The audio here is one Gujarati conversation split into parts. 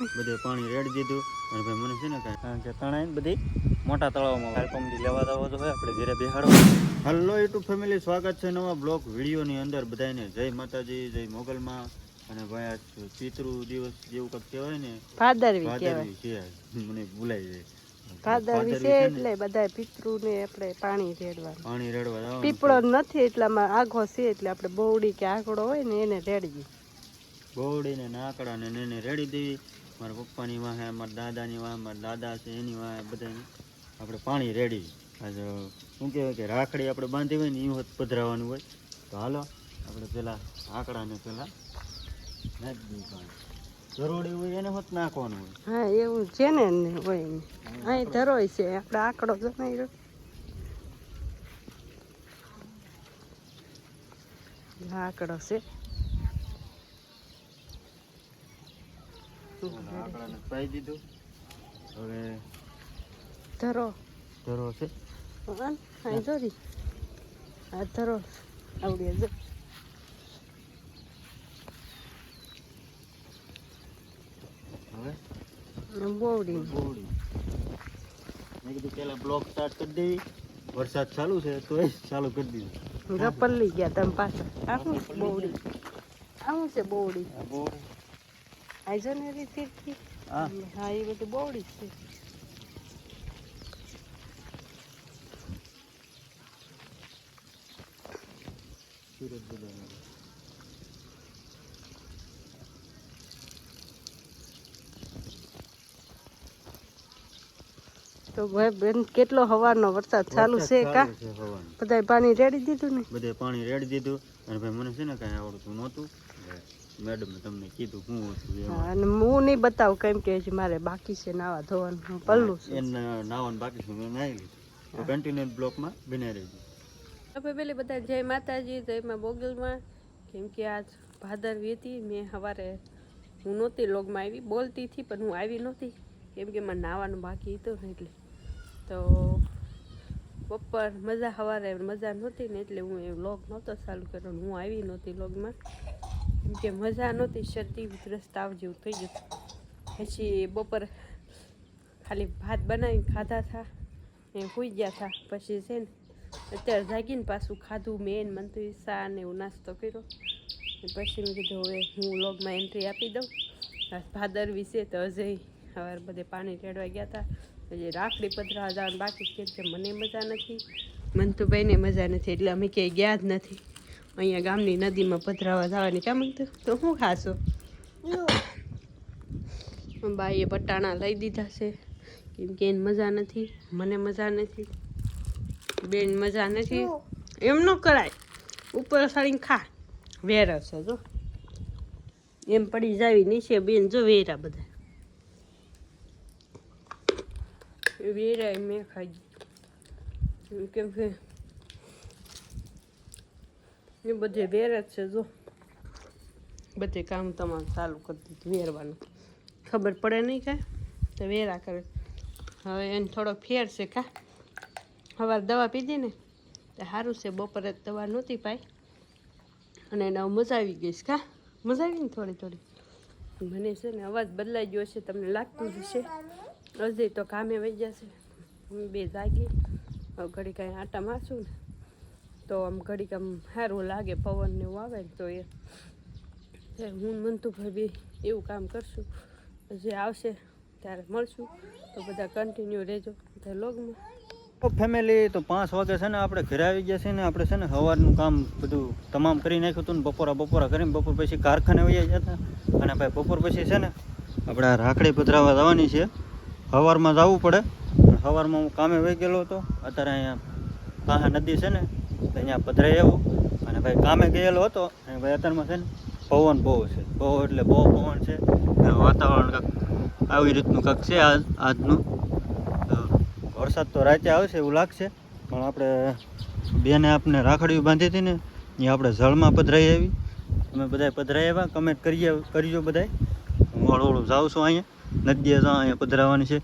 બધે પાણી રેડી દીધું અને ભાઈ મને છે ને કાંઈ કારણ કે તણાઈ ને બધી મોટા તળાવમાં વેલકમથી લેવા દાવો તો હોય આપણે ઘરે બેહાડો. હલો યુટ્યુબ ફેમિલી સ્વાગત છે નવા બ્લોગ વિડીયોની અંદર. બધાને જય માતાજી જય મોગલમાં. અને ભાઈ આ પિતૃ દિવસ જેવું કંઈક કહેવાય ને ભાદરવી કહેવાય. છે મને ભૂલાઈ જાય. ભાદરવી છે એટલે બધા પિતૃને આપણે પાણી રેડવા પીપળો નથી એટલામાં આઘો છે એટલે આપણે બોવડી કે આંકડો હોય ને એને રેડવી ને નાકડા ને એને રેડી દેવી. મારા પપ્પાની વાહે, મારા દાદાની વાહે, મારા દાદા છે, એની વાહે બધાની. આપણે પાણી રેડી. આજે, શું કહેવાય કે રાખડી આપણે બાંધી હોય ને એ વખત પધરાવાનું હોય. તો હાલો, આપણે પેલા આકડાને પેલા નાખી પાણી. જરૂરી હોય એને હોત નાખવાનું હોય. હા, એવું છે ને હોય અહીં ધરોય છે, આપણે આંકડો જમાઈ રહ્યો આ આંકડો છે પેલા આકડાને દીધું. હવે ધરો. ધરો છે. હા અહીં ધરી ધરો. આવડે જો હવે? બોવડી ગોળી મેં કીધું પેલા બ્લોક સ્ટાર્ટ કરી દેવી. વરસાદ ચાલુ છે તો એ ચાલુ કરી દીધું. ગપલ્લી ગયા તમે પાછા. આવું બોવડી આવું છે બોવડી આ ગોળી આઈજો ને રીતેથી હા. હા એ બધું બોવડી છે. સુરત બજારમાં તો ભાઈ બેન કેટલો હવાનો વરસાદ ચાલુ છે કા? બધા બધાય પાણી રેડી દીધું ને? બધા પાણી રેડી દીધું અને ભાઈ મને છે ને કાંઈ આવડતું નહોતું. મેડમે તમને કીધું હું હતું હા, અને હું નહીં બતાવું કેમ કે હજી મારે બાકી છે નાવા ધોવાનું. હું પલ્લું છું. એને નાવાનું બાકી છે મેં નાહી લીધું. તો કન્ટિન્યુ બ્લોકમાં બિના રહેજો આપણે પેલી બધા જય માતાજી જય માં બોગલમાં. કેમ કે આજ ભાદરવી હતી મેં સવારે હું નહોતી લોગમાં આવી બોલતી હતી પણ હું આવી નહોતી. કેમ કે મારે નાવાનું બાકી હતું ને એટલે. તો બપોર મજા સવારે મજા નહોતી ને એટલે હું એ લોગ નહોતો ચાલુ કર્યો હું આવી નહોતી લોગમાં. કે મજા નહોતી શરદી ઉધરસ તાવ જેવું થઈ ગયું. પછી બપોર ખાલી ભાત બનાવીને ખાધા હતા ને હોઈ ગયા હતા પછી છે ને અત્યારે જાગીને પાછું ખાધું મેં મન તો સા ને એવું નાસ્તો કર્યો. પછી મેં કીધું હવે હું લોગમાં એન્ટ્રી આપી દઉં. ભાદર વિશે તો અજય સવારે બધે પાણી રેડવા ગયા હતા પછી રાખડી પધરા જવાનું બાકી કે મને મજા નથી. મંતુભાઈને મજા નથી એટલે અમે ક્યાંય ગયા જ નથી. અહીંયા ગામની નદીમાં પધરાવા જવાની કામ તો શું ખાશો? બાઈએ પટાણા લઈ દીધા છે. કેમ કે એને મજા નથી મને મજા નથી બેન મજા નથી. એમ ન કરાય. ઉપર સાડીને ખા. વેરા છે જો. એમ પડી જાવી નીચે બેન જો વેરા બધા. વેરા મેં ગયું કેમ કે એ બધે વેરે જ છે જો. બધે કામ તમારે ચાલુ કરી દીધું વેરવાનું. ખબર પડે નહીં કાંઈ? તો વેરા કરે. હવે એને થોડો ફેર છે કા? સવારે દવા પીધી ને તો સારું છે બપોરે દવા નહોતી પાઈ. અને એને મજા આવી ગઈશ કા? મજા આવી ને થોડી થોડી? મને છે ને અવાજ બદલાઈ ગયો છે તમને લાગતું જ હશે. અજય તો કામે વહી જશે હું બે જાગી. હવે ઘડી કાંઈ આટા મારશું ને. તો આમ ઘડીક આમ સારું લાગે પવન ને એવું આવે તો એ. હું મંતુભાઈ બી એવું કામ કરશું. જે આવશે, ત્યારે મળશું. તો બધા કન્ટિન્યુ રહેજો બધા લોગમાં ફેમિલી તો પાંચ વાગે છે ને આપણે ઘરે આવી ગયા છે ને આપણે છે ને સવારનું કામ બધું તમામ કરી નાખ્યું હતું ને બપોરા બપોરા કરીને બપોર પછી કારખાને વહી હતા. અને ભાઈ બપોર પછી છે ને આપણે રાખડી પધરાવા જવાની છે. સવારમાં જવું પડે. સવારમાં હું કામે વહી ગયેલો હતો. અત્યારે અહીંયા પાહા નદી છે ને અહીંયા પધરાઈ આવ્યો અને ભાઈ કામે ગયેલો હતો, અને ભાઈ અત્યારમાં છે ને પવન બહુ છે. બહુ એટલે બહુ પવન છે. વાતાવરણ કાંક આવી રીતનું કાંક છે આજ, આજનું. વરસાદ તો રાતે આવશે એવું લાગશે. પણ આપણે બેને આપણે રાખડીઓ બાંધી હતી ને, એ આપણે જળમાં પધરાઈ આવી. અમે બધાય પધરાઈ આવ્યા. કમેન્ટ કરીએ કરજો બધાય. હું હળવું હળવું જાઉં છું અહીંયા. નદીએ જાઉં અહીંયા પધરાવાની છે.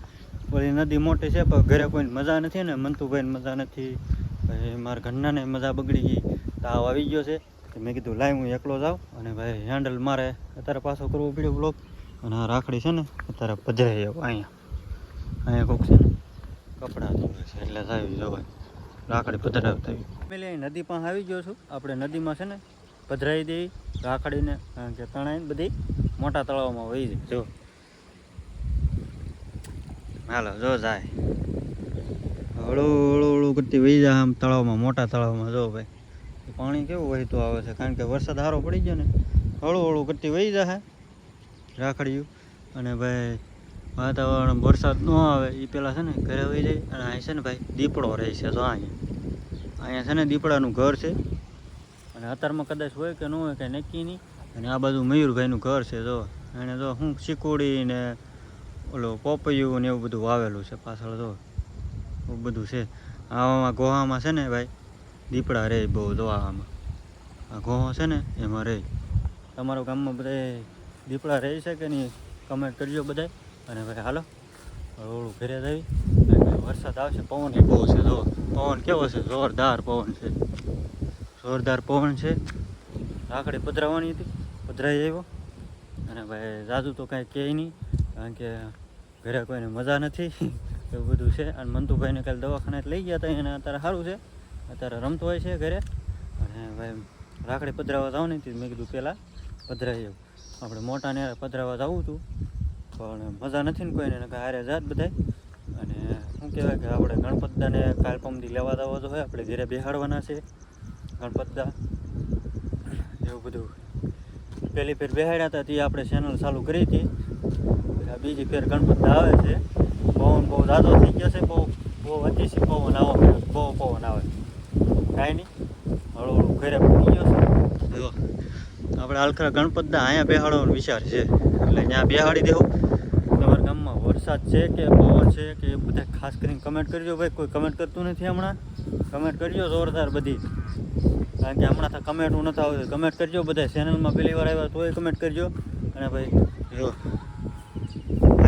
ઓલી નદી મોટી છે, પણ ઘરે કોઈને મજા નથી ને, મંતુભાઈને મજા નથી. પછી મારા ઘરનાને મજા બગડી ગઈ. તાવ આવી ગયો છે. મેં કીધું લાઈ હું એકલો જાઉં. અને ભાઈ હેન્ડલ મારે અત્યારે પાછો કરવો પડ્યો બ્લોક અને આ રાખડી છે ને, અત્યારે પધરાઈ આવો અહીંયા. અહીંયા કોક છે ને, કપડાં છે. એટલે આવી જવાય રાખડી પધરાવતા અહીં નદી પાસે આવી ગયો છું. આપણે નદીમાં છે ને પધરાવી દઈ રાખડીને કે તણાઈને બધી મોટા તળાવમાં વહી જાય. જો. હાલો, જો જાય. હળું હળું હળું કરતી વહી જાય આમ તળાવમાં, મોટા તળાવમાં જો ભાઈ. પાણી કેવું વહેતું આવે છે? કારણ કે વરસાદ સારો પડી ગયો ને. હળું હળું કરતી વહી જાય રાખડીયું. અને ભાઈ, વાતાવરણ વરસાદ ન આવે એ પહેલાં છે ને ઘરે વહી જાય. અને અહીં છે ને ભાઈ, દીપડો રહે છે તો અહીંયા. અહીંયા છે ને દીપડાનું ઘર છે. અને અત્યારમાં કદાચ હોય કે ન હોય કંઈ નક્કી નહીં. અને આ બાજુ મયુરભાઈનું ઘર છે જો. એને જો શું ચીકુડી ને ઓલો પોપૈયું ને એવું બધું વાવેલું છે પાછળ જો. એવું બધું છે. આવામાં ગોહામાં છે ને ભાઈ, દીપડા રહે બહુ જો આવામાં આ ગોહો છે ને એમાં રહે તમારા ગામમાં બધા દીપડા રહે છે કે નહીં કમેન્ટ કરજો બધાય. અને ભાઈ હાલો ઓળું ઘરે જઈ વરસાદ આવશે, પવન એ બહુ છે જો પવન કેવો છે? જોરદાર પવન છે. જોરદાર પવન છે. રાખડી પધરાવવાની હતી, પધરાઈ આવ્યો. અને ભાઈ જાદુ તો કાંઈ કહે નહીં, કારણ કે ઘરે કોઈને મજા નથી. એવું બધું છે. અને મંતુભાઈને કાલે દવાખાને લઈ ગયા હતા એને અત્યારે સારું છે. અત્યારે રમતો હોય છે ઘરે. અને ભાઈ રાખડી પધરાવા જાવ હતી મેં કીધું પહેલાં પધરાઈ જવું આપણે મોટાને પધરાવા જવું હતું પણ મજા નથી ને કોઈને. કાંઈ હારે જાત બધાય. અને શું કહેવાય કે આપણે ગણપતદાને કાલ પમદી લેવા જવા તો હોય. આપણે ઘરે બેહાડવાના છે ગણપતદા. એવું બધું. પહેલી ફેર બેહાડ્યા હતા તે આપણે ચેનલ ચાલુ કરી હતી. બીજી ફેર ગણપતદા આવે છે. પવન બહુ ઝાઝો થઈ ગયો છે બહુ બહુ અતિશય પવન આવે બહુ પવન આવે કાંઈ નહીં હળવું હળવું ઘરે પડી ગયો છે. જો આપણે હાલખરા ગણપતના અહીંયા બેહાડવાનો વિચાર છે એટલે ત્યાં બેહાડી દેવું. તમારા ગામમાં વરસાદ છે કે પવન છે કે એ બધા ખાસ કરીને કમેન્ટ કરજો ભાઈ કોઈ કમેન્ટ કરતું નથી હમણાં? કમેન્ટ કરજો જોરદાર બધી. કારણ કે હમણાં તો કમેન્ટ હું નથી આવતું. કમેન્ટ કરજો બધા ચેનલમાં પહેલી વાર આવ્યા તોય કમેન્ટ કરજો. અને ભાઈ જો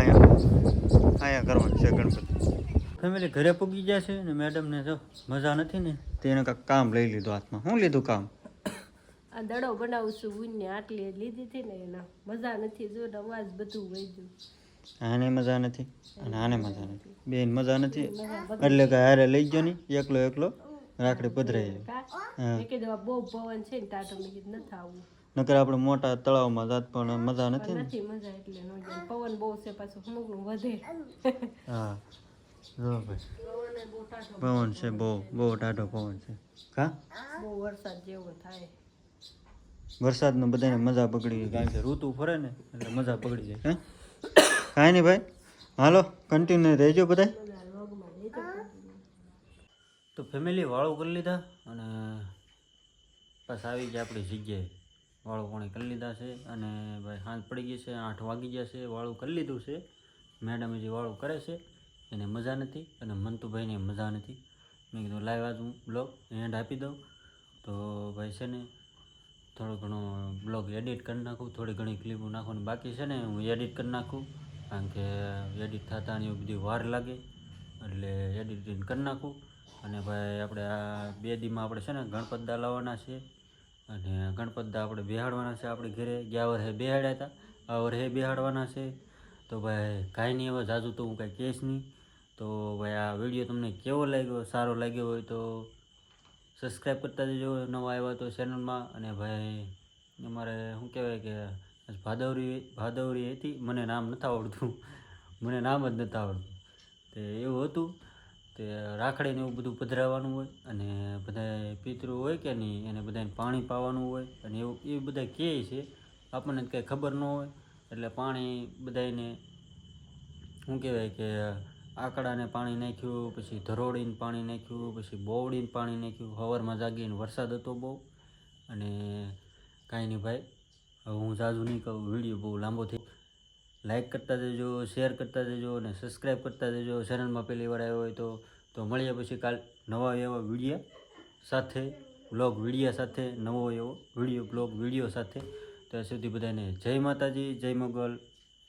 અહીંયા. અહીંયા કરવાનું છે ગણપતિ. ફેમિલી ઘરે પૂગી ગયા છે ને મેડમને જો મજા નથી ને? તેને કાંઈક કામ લઈ લીધું હાથમાં. શું લીધું કામ? આ દડો બનાવું છું ઊનને આટલી લીધી હતી ને એના. મજા નથી જો ને અવાજ બધું વહી ગયું. આને મજા નથી અને આને મજા નથી. બેન મજા નથી? એટલે કે હારે લઈ ગયો ની એકલો એકલો? રાખડી પધરાઈ જાય બહુ પવન છે ને ટાટો મેં કીધું નથી આવવું. નકર આપણે મોટા તળાવમાં જાત પણ મજા નથી ને? નથી મજા એટલે ન જાય. પવન બહુ છે પાછું અમુકનું વધે. હા જો ભાઈ. પવન છે બહુ બહુ ટાઢો પવન છે. કા? બહુ વરસાદ જેવો થાય. વરસાદનો બધાને મજા પકડી ગઈ કારણ કે ઋતુ ફરે ને એટલે મજા પકડી જાય. હે? કાંઈ નહીં ભાઈ. હાલો કન્ટિન્યુ રહેજો બધાય. બધા તો ફેમિલી વાળું કરી લીધા અને બસ આવી ગયા આપણી જગ્યાએ. વાળું પાણી કરી લીધા છે અને ભાઈ હાથ પડી ગઈ છે, આઠ વાગી ગયા છે, વાળું કરી લીધું છે. મેડમ જે વાળું કરે છે, એને મજા નથી અને મંતુભાઈને મજા નથી. મેં કીધું લાઈવ આજ હું બ્લોગ એન્ડ આપી દઉં. તો ભાઈ છે ને, થોડો ઘણો બ્લોગ એડિટ કરી નાખું, થોડી ઘણી ક્લિપો નાખવાની બાકી છે ને, હું એડિટ કરી નાખું. કારણ કે એડિટ થતા ને બધી વાર લાગે, એટલે એડિટિંગ કરી નાખું. અને ભાઈ આપણે આ બે દીમાં આપણે છે ને ગણપત દા લાવવાના છે અને ગણપતદા આપણે બેહાડવાના છે, આપણે ઘરે. ગયા વર્ષે બેહાડ્યા હતા, આ વર્ષે બેહાડવાના છે. તો ભાઈ, કાંઈ નહીં, હવે જાજુ તો હું કાંઈ કહીશ નહીં. તો ભાઈ, આ વીડિયો તમને કેવો લાગ્યો, સારો લાગ્યો હોય તો સબસ્ક્રાઈબ કરતા જજો, નવા આવ્યા તો ચેનલમાં અને ભાઈ, અમારે શું કહેવાય કે ભાદવરી ભાદવરી હતી, મને નામ નથી આવડતું. મને નામ જ નથી આવડતું. તે એવું હતું. તે રાખડીને એવું બધું પધરાવવાનું હોય અને બધા પિતૃ હોય કે નહીં, એને બધાને પાણી પાવાનું હોય અને એવું, એ બધા કહે છે. આપણને કંઈ ખબર ન હોય, એટલે પાણી બધાને શું કહેવાય કે, આકડાને પાણી નાખ્યું, પછી ધરોડીને પાણી નાખ્યું, પછી બોવડીને પાણી નાખ્યું. સવારમાં જાગીને વરસાદ હતો બહુ. અને કાંઈ નહીં ભાઈ, હવે હું જાજુ નહીં કહું, વીડિયો બહુ લાંબો થઈ લાઈક કરતા જજો શેર કરતા જજો અને સબસ્ક્રાઈબ કરતા જજો ચેનલમાં પહેલી વાર આવ્યો હોય તો તો મળીએ પછી કાલ નવા એવા વિડીયા સાથે બ્લોગ વિડીયા સાથે, નવો એવો વીડિયો બ્લોગ વીડિયો સાથે. ત્યાં સુધી બધાને જય માતાજી, જય મોગલ.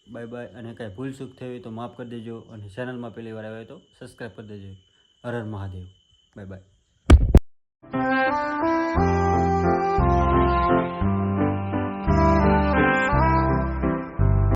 બાય બાય અને કાંઈ ભૂલ ચૂક થઈ હોય તો માફ કરી દેજો અને ચેનલમાં પહેલી વાર આવ્યો હોય તો સબસ્ક્રાઈબ કરી દેજો. હર હર મહાદેવ. Bye bye